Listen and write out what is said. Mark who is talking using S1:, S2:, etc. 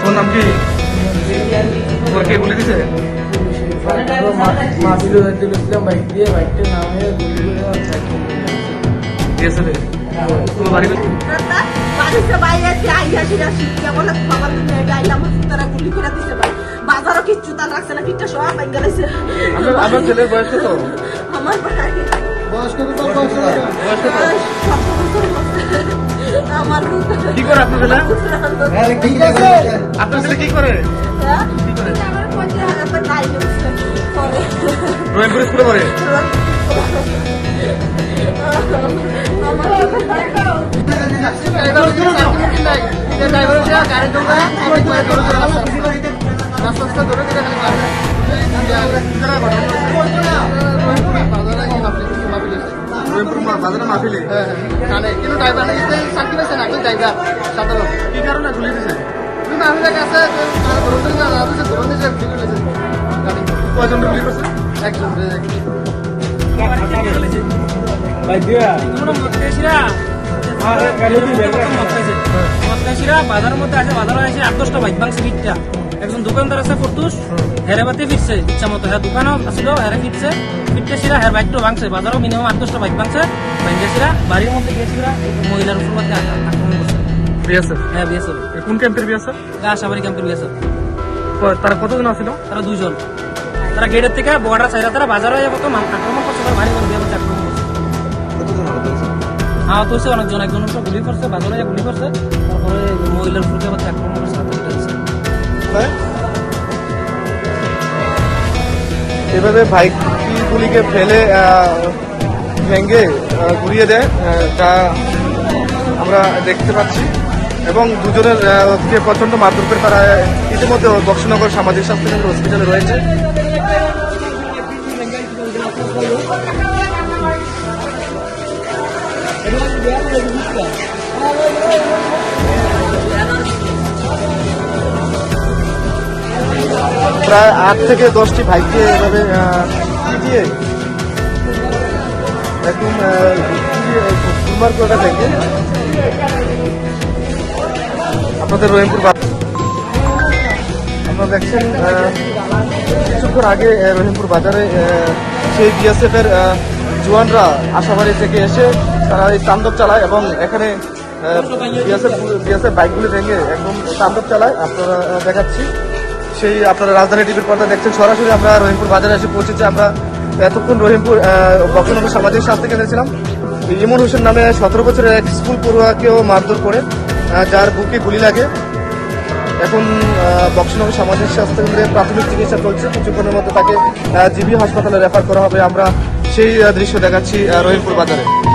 S1: তোর নাম কি? তোর কে বলে দিছে?
S2: মাটির দিয়েছিলাম বাইক দিয়ে বাইকটা নামে গুলি করে
S1: দিয়েছে রে। তোর বাড়ি কোথায়?
S3: বাড়িতে বাইরে আছে আইয়া সিরা শিখিয়া বলে? বাবা তুমি এটা আইলাম তারা গুলি করে দিছে ভাই। বাজারও কিচ্ছু তার রাখছে না কিচ্ছু সব
S1: আপনার ছেলের বয়স কত?
S3: আমার ভাই
S1: কি করে আপনার ছেলে? আপনার ছেলে কি করে?
S3: হ্যাঁ?
S1: রহিমপুর স্কুলে পড়ে? বাজারে মাহফিলে
S2: কিন্তু ড্রাইভার নেই চাকরি পেয়েছে না একজন ড্রাইভার সাধারণ
S1: কি কারণে গুলি দিছে?
S2: তুমি আমাদের কাছে ধরুন দিয়েছে না ধরুন যে ধরুন করেছে
S1: কয়জন গুলি করছে?
S2: একজন
S4: বাজারের মধ্যে আছে বাজারে আছে আট দশটা বাইক ভাঙছে ফিটটা একজন দোকানদার আছে ফতুস হেরে বাতে ফিরছে ইচ্ছা মতো হ্যাঁ দোকানও আসলো হেরে ফিরছে। ফিরতে সিরা হের বাইকটা ভাঙছে বাজারও মিনিমাম আট দশটা বাইক ভাঙছে। ভাঙছে বাড়ির মধ্যে গিয়েছিলা মহিলার উপর মধ্যে আক্রমণ করছে
S1: বিএসএফ?
S4: হ্যাঁ
S1: কোন ক্যাম্পের বিএসএফ?
S4: আশাবাড়ি ক্যাম্পের বিয়েছে
S1: তারা কতজন আছিল
S4: তারা দুইজন তারা গেটের থেকে বর্ডার সাইডে তারা বাজারে আক্রমণ করছে তারা বাড়ি করে দিয়ে আক্রমণ আহত হয়েছে অনেকজন একজন গুলি করছে বাজারে যা গুলি করছে তারপরে মহিলার ফুলকে বাচ্চা আক্রমণ করছে হাতে কেটে দিয়েছে।
S1: এভাবে বাইকগুলিকে ফেলে ভেঙে ঘুরিয়ে দেয় তা আমরা দেখতে পাচ্ছি। এবং দুজনের কে প্রচণ্ড মারধর করে তারা ইতিমধ্যে বক্সনগর সামাজিক স্বাস্থ্য কেন্দ্র হসপিটালে রয়েছে। প্রায় আট থেকে দশটি ভাইকে এভাবে পিটিয়ে একদম ফুলমার কোটা থেকে আপনাদের রহিমপুর আপনারা দেখছেন কিছুক্ষণ আগে রহিমপুর বাজারে সেই বিএসএফ এর আহ, জওয়ানরা আশাবাড়ি থেকে এসে তারা এই তাণ্ডব চালায় এবং এখানে বাইকগুলি ভেঙে একদম তাণ্ডব চালায়। আপনারা দেখাচ্ছি। সেই আপনারা রাজধানী টিভির পর্দা দেখছেন। সরাসরি আমরা রহিমপুর বাজারে এসে পৌঁছেছি। আমরা এতক্ষণ রহিমপুর বক্সনগর সামাজিক স্বাস্থ্য কেন্দ্রে ছিলাম ইমন হোসেন নামে সতেরো বছরের এক স্কুল পড়ুয়াকেও মারধর করে যার বুকে গুলি লাগে। এখন বক্সনগর সামাজিক স্বাস্থ্য কেন্দ্রে প্রাথমিক চিকিৎসা চলছে। কিছুক্ষণের মধ্যে তাকে জিবি হাসপাতালে রেফার করা হবে। আমরা সেই দৃশ্য দেখাচ্ছি রহিমপুর বাজারে।